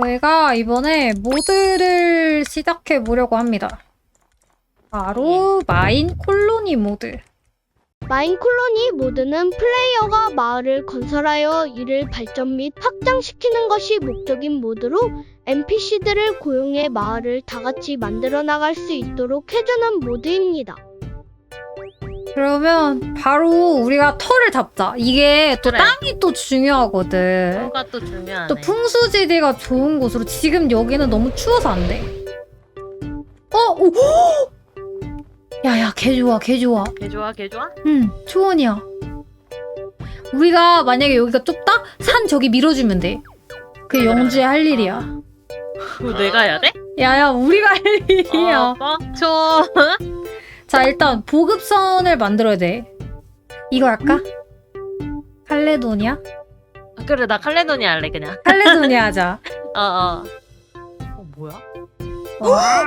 저희가 이번에 모드를 시작해 보려고 합니다. 바로 마인 콜로니 모드. 마인 콜로니 모드는 플레이어가 마을을 건설하여 이를 발전 및 확장시키는 것이 목적인 모드로 NPC들을 고용해 마을을 다 같이 만들어 나갈 수 있도록 해주는 모드입니다. 그러면 바로 우리가 털을 잡자. 이게 또 그래. 땅이 또 중요하거든. 뭐가 또 중요하네. 또 풍수지대가 좋은 곳으로 지금 여기는 너무 추워서 안 돼. 어, 오, 야야, 개 좋아, 개 좋아. 개 좋아, 개 좋아? 응, 초원이야. 우리가 만약에 여기가 좁다? 산 저기 밀어주면 돼. 그게 영주의 할 일이야. 그거 내가 해야 돼? 야야, 우리가 할 일이야. 어, 빡쳐. 자, 일단 보급선을 만들어야 돼. 이거 할까? 칼레도니아? 그래, 나 칼레도니 할래, 그냥. 칼레도니아 하자. 어, 어. 어, 뭐야? 뭐야?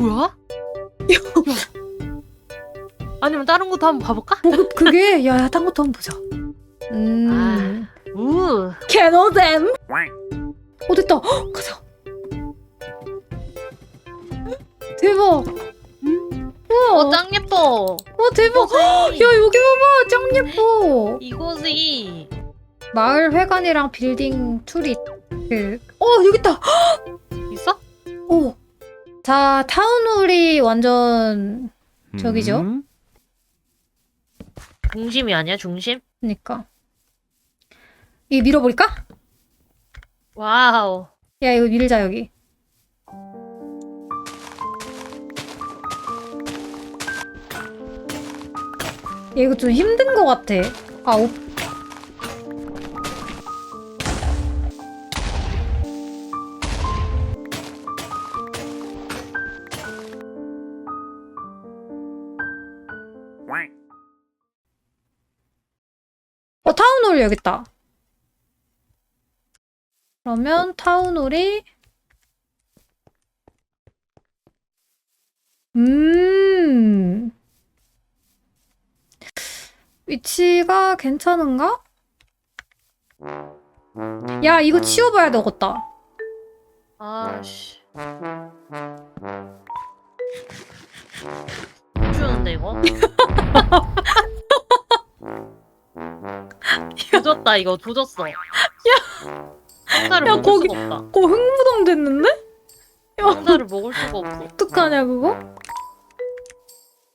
뭐야? 아니면 다른 것도 한번 봐볼까? 보급 그게 야야, 딴 것도 한번 보자. 음. 우. 캐노댐. 어 됐다. 헉, 가자. 대박. 우와. 어, 짱 예뻐. 어 대박. 헉, 야 여기 봐봐, 짱 예뻐. 이곳이 마을 회관이랑 빌딩 툴이 그. 어 여기 있다. 있어? 오. 자 타운홀이 완전 저기죠? 음? 중심이 아니야, 중심? 그니까. 이 밀어버릴까? 와우. 야 이거 밀자 여기. 야, 이거 좀 힘든 것 같아. 아, 오... 어, 타운홀 여기 있다. 그러면 타운홀이 음 위치가 괜찮은가? 야 이거 치워봐야 되겠다 아씨. 주는데 이거? 조졌다 이거 조졌어. 야. 상자를 야, 먹을 거기- 수가 없다. 어 흥부동 됐는데? 야 상자를 먹을 수가 없어. 어떡하냐 그거?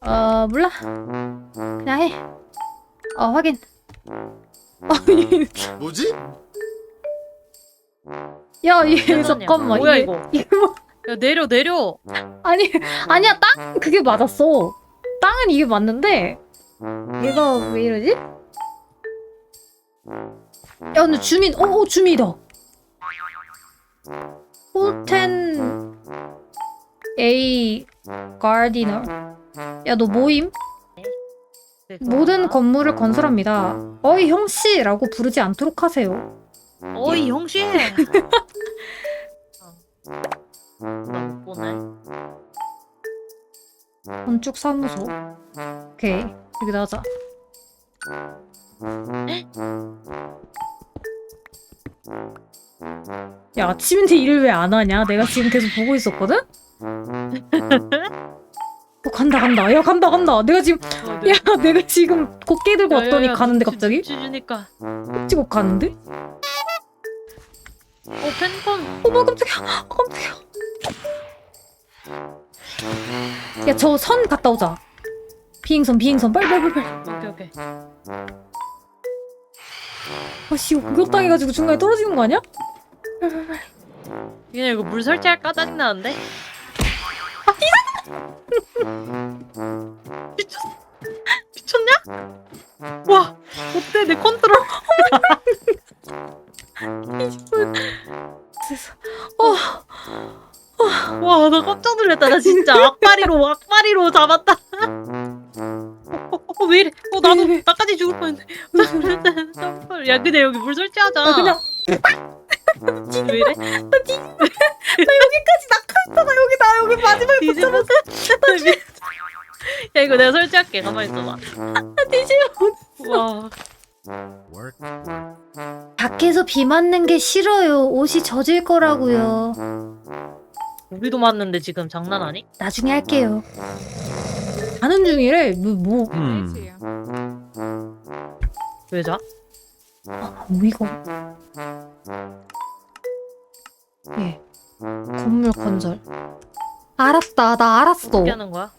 어 몰라 그냥 해 어 확인 아니 뭐지? 야 이게 괜찮냐? 잠깐만 뭐야, 이거? 뭐 야 내려 내려. 아니 아니야 땅 그게 맞았어 땅은 이게 맞는데 얘가 왜 이러지? 야 근데 주민 어, 어 주민이다 호텐 A 가디너 야너 모임? 모든 건물을 건설합니다. 어이 형씨라고 부르지 않도록 하세요. 어이 형씨. 보네. 건축 사무소. 오케이. 여기다 하자 야 아침인데 일을 왜 안 하냐? 내가 지금 계속 보고 있었거든? 어 간다 간다 야 간다 간다 내가 지금 야 내가 지금 곡괭이 들고 왔더니 가는데 갑자기 주니까. 찍고 가는데? 어 팬텀. 어머 깜짝이야 어, 깜짝이야 야 저 선 갔다 오자 비행선 비행선 빨리 빨리 빨리 빨리 오케이 오케이. 아씨 이거 구역당해가지고 중간에 떨어지는 거 아니야? 얘네 이거 물 설치할까 짜증 나는데. 미쳤 미쳤냐? 와 어때 내 컨트롤? 어와나 깜짝 놀랐다 나 진짜 악바리로 악바리로 잡았다. 어, 어, 왜 이래? 어 나도? 나까지 죽을 뻔했네. 야 근데 여기 물 설치하자. 아, 그냥 왜 이래? 여기까지 낙하했잖아 여기 야 이거 내가 설치할게. 가만히 있어봐. 뒤집어 와. Work. 밖에서 비 맞는 게 싫어요. 옷이 젖을 거라고요. 우리도 맞는데 지금 장난하니? 나중에 할게요. 가는 중이래. 뭐, 뭐, 왜 자? 아, 어이가. 예. 건물 건설. 알았다. 나 알았어. 어떻게 하는 거야?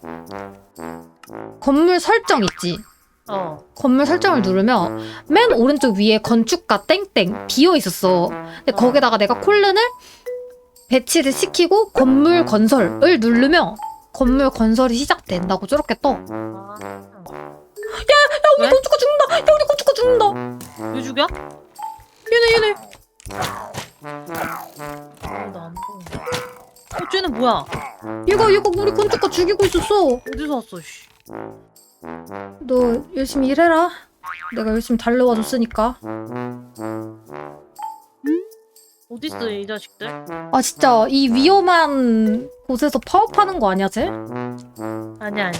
건물 설정 있지? 어. 건물 설정을 누르면 맨 오른쪽 위에 건축가 땡땡 비어 있었어. 근데 거기다가 내가 콜른을 배치를 시키고 건물 건설을 누르면 건물 건설이 시작된다고 저렇게 떠. 야, 아. 우리 왜? 건축가 죽는다. 야, 우리 건축가 죽는다. 왜 죽여? 얘네, 얘네. 어, 나안 보여. 어, 쟤는 뭐야? 얘가, 얘가 우리 건축가 죽이고 있었어. 어디서 왔어, 씨. 너 열심히 일해라. 내가 열심히 달려와 줬으니까. 어딨어, 이 자식들? 아, 진짜 이 위험한 곳에서 파업하는 거 아니야, 쟤? 아니야, 아니야.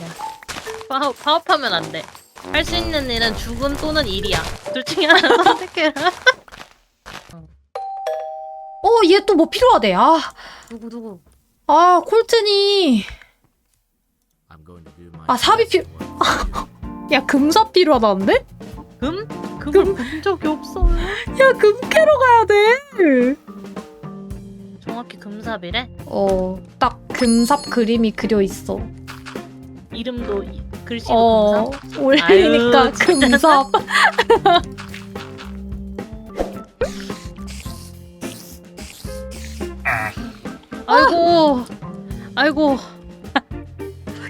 파업, 파업하면 안 돼. 할 수 있는 일은 죽음 또는 일이야. 둘 중에 하나 선택해라. 어, 얘 또 뭐 필요하대. 아, 누구, 누구? 아, 콜튼이. 아 삽이 필. 야, 금삽 필요하다는데? 금? 금을 본 적이 없어. 야, 금 캐러 가야 돼. 정확히 금삽이래? 어, 딱 금삽 그림이 그려 있어. 이름도 이- 글씨도 어, 금삽? 올리니까 아유, 진짜. 금삽. 아이고. 아이고.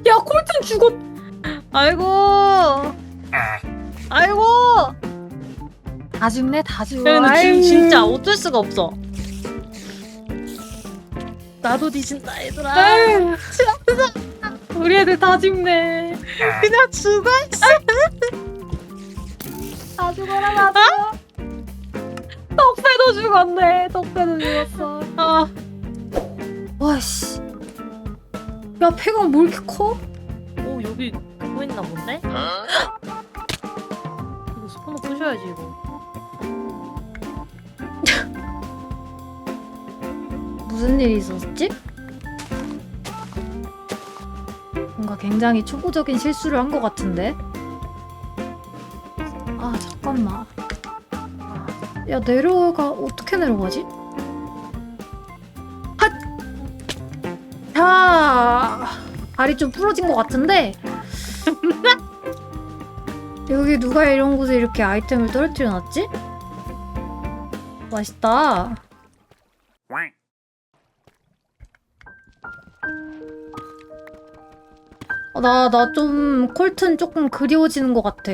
야, 콜튼 죽었. 아이고. 아이고. 다 죽네, 다 죽어. 야, 근데 아유. 진, 진짜 어쩔 수가 없어. 나도 뒤진다, 얘들아. 아유, 진짜. 우리 애들 다 죽네. 그냥 죽어. 다 죽어라, 나도. 덕배도 죽었네. 덕배도 죽었어. 아, 와씨. 야, 폐가 뭐 이렇게 커? 오 여기 그거 있나 본데? 이거 스포너 부셔야지 이거. 무슨 일이 있었지? 뭔가 굉장히 초보적인 실수를 한 것 같은데? 아, 잠깐만. 야, 내려가, 어떻게 내려가지? 발이 좀 부러진 것 같은데? 여기 누가 이런 곳에 이렇게 아이템을 떨어뜨려 놨지? 맛있다. 어, 나, 나 좀 콜튼 조금 그리워지는 것 같아.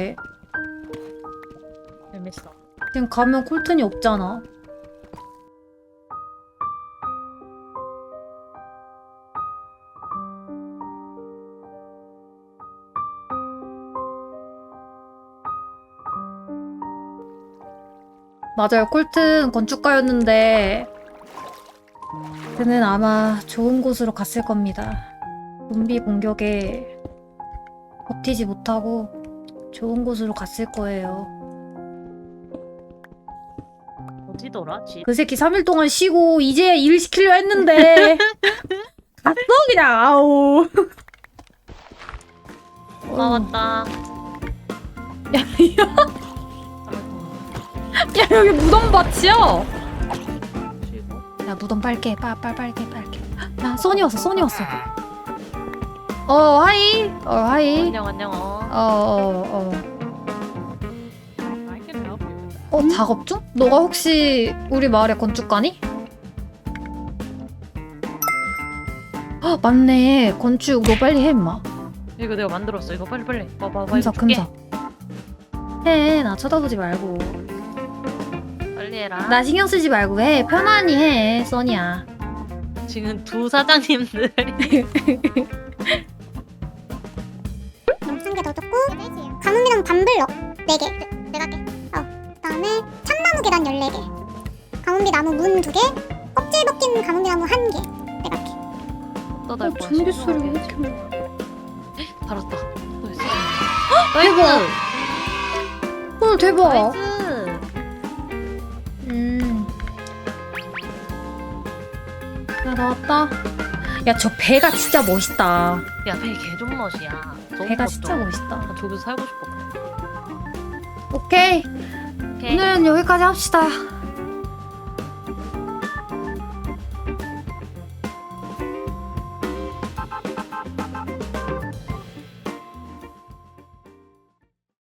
재밌어. 지금 가면 콜튼이 없잖아. 맞아요. 콜튼 건축가였는데 그는 아마 좋은 곳으로 갔을 겁니다. 좀비 공격에 버티지 못하고 좋은 곳으로 갔을 거예요. 어디더라? 집? 그 새끼 3일 동안 쉬고 이제 일 시키려 했는데 갔어 그냥 아우 아 맞다. 야, 야 여기 무덤 밭이야 쉬고. 야 무덤 빨게 빨, 빨, 빨게 빨게 야 소니 왔어 소니 왔어 어 하이 어 하이 안녕 안녕. 어. 어어어 어, 작업 중? 너가 혹시 우리 마을의 건축가니? 아 맞네 건축 너 빨리 해 임마 이거 내가 만들었어. 이거 빨리 빨리. 봐봐 봐. 금사. 금사 해 나 쳐다보지 말고 빨리 해라. 나 신경 쓰지 말고 해 편안히 해 써니야 지금 두 사장님들이 한개더 줬고 가뭄비나무 반블럭 4개 내가 할게 어 그다음에 참나무 계단 14개 가뭄비 나무 문 2개 껍질 벗긴 가뭄비 나무 1개 내가 할게 떠달 어, 거야. 전기. 소리 왜 이렇게 달았다. 또 있어. 대박. 헐 대박 나이스. 나왔다. 야 저 배가 진짜 멋있다. 야, 배 개존멋이야. 너무 배가. 진짜 멋있다. 나 저기서 살고 싶어. 오케이. 오케이. 오늘은 여기까지 합시다.